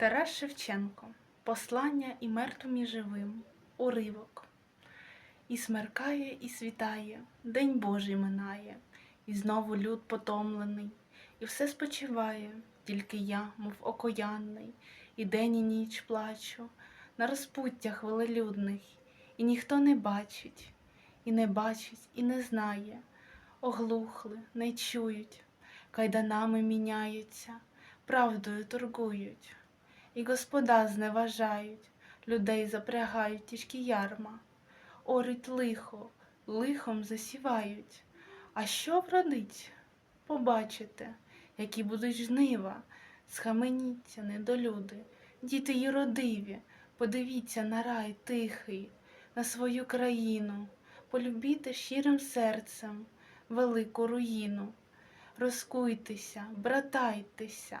Тарас Шевченко Послання і мертвим, і живим. Уривок. І смеркає, і світає, День Божий минає, і знову люд потомлений, і все спочиває, тільки я, мов окоянний, і день, і ніч плачу на розпуттях велелюдних, і ніхто не бачить, і не бачить, і не знає, оглухли, не чують, кайданами міняються, правдою торгують. І господа зневажають, людей запрягають тяжкі ярма, орить лихо, лихом засівають. А що вродить? Побачите, які будуть жнива, схаменіться, недолюди, діти юродиві, подивіться на рай тихий, на свою країну, полюбіте щирим серцем велику руїну. Розкуйтеся, братайтеся,